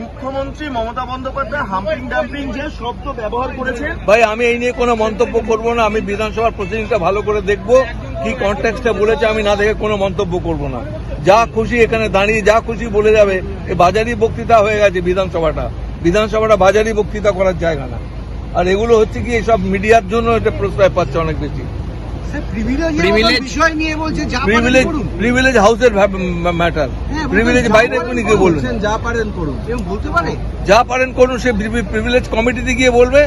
মুখ্যমন্ত্রী Mamata Bandyopadhyay humping dumping যে শব্দ ব্যবহার করেছেন। ভাই, আমি এই নিয়ে কোনো মন্তব্য করব না, আমি বিধানসভার প্রসিডিংটা ভালো করে দেখব কি কন্টেক্সটা বলেছে, আমি না দেখে কোনো মন্তব্য করব না। যা খুশি এখানে দাঁড়িয়ে, যা খুশি বলে যাবে, এ বাজারি বক্তৃতা হয়ে গেছে বিধানসভাটা। বিধানসভাটা বাজারি বক্তৃতা করার জায়গা না। আর এগুলো হচ্ছে কি সব মিডিয়ার জন্য এটা প্রশ্রয় পাচ্ছে অনেক বেশি। প্রিভিলেজ বিষয় নিয়ে বলছে যা পারেন করুন। হাউসের ম্যাটার হ্যাঁ, প্রিভিলেজ বাইরে পারেন কোনি বলবেন যা পারেন করুন। বলতে পারে? যা পারেন করুন সে প্রিভিলেজ কমিটিতে গিয়ে বলবে।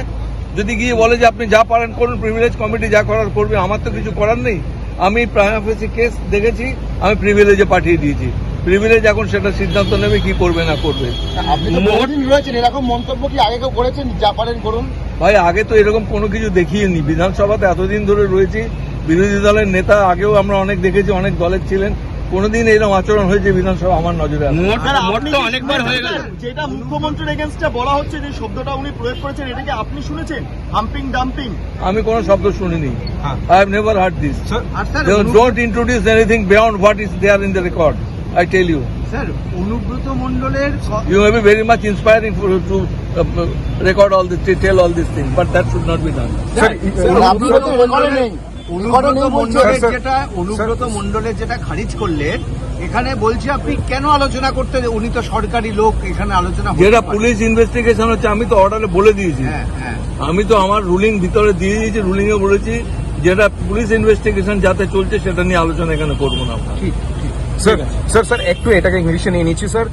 যদি গিয়ে বলে যে আপনি যা পারেন করুন প্রিভিলেজ কমিটি যা করার করবে আমার তো কিছু করার নেই। আমি প্রাইম কেস দেখেছি আমি প্রিভিলেজে পাঠিয়ে দিয়েছি। প্রিভিলেজ এখন সেটা সিদ্ধান্ত নেবে কি করবে না করবে। আপনি তো বহুদিন রয়েছেন এরকম মন্তব্য কি আগে কেউ করেছেন যা পারেন করুন? ভাই আগে তো এরকম কোনো কিছু দেখিয়েনি। বিধানসভাতে এতদিন ধরে রয়েছি বিরোধী দলের নেতা আগেও আমরা অনেক দেখেছি অনেক দলের ছিলেন। কোনোদিন এরকম আচরণ হয়েছে বিধানসভা আমার নজরে শুনেছেন? যেটা মুখ্যমন্ত্রীর এগেনস্টে বলা হচ্ছে যে শব্দটা উনি প্রয়োগ করেছেন এটাকে আপনি শুনেছেন? Humping dumping. আমি কোনো শব্দ শুনিনি। I have never heard this R sir They অনু- don't introduce anything beyond what is I tell you. Sir Anubrata মন্ডলের ক- You may be very much inspiring for, to uh, uh, record all this, tell all these things, but that should not be done. তো মণ্ডলের Anubrata sir, যেটা অনুব্রত মন্ডলের যেটা খারিজ করলেন এখানে বলছে আপনি কেন আলোচনা করতে উনি তো সরকারি লোক এখানে আলোচনা যেটা পুলিশ ইনভেস্টিগেশন হচ্ছে আমি তো অর্ডারে বলে দিয়েছি। হ্যাঁ হ্যাঁ। আমি তো আমার রুলিং ভিতরে দিয়ে দিয়েছি রুলিং এ বলেছি যেটা পুলিশ ইনভেস্টিগেশন যাতে চলছে সেটা নিয়ে আলোচনা এখানে করব না ঠিক ঠিক। স্যার স্যার স্যার একটু এটাকে ইংলিশে নিয়ে নিচ্ছি স্যার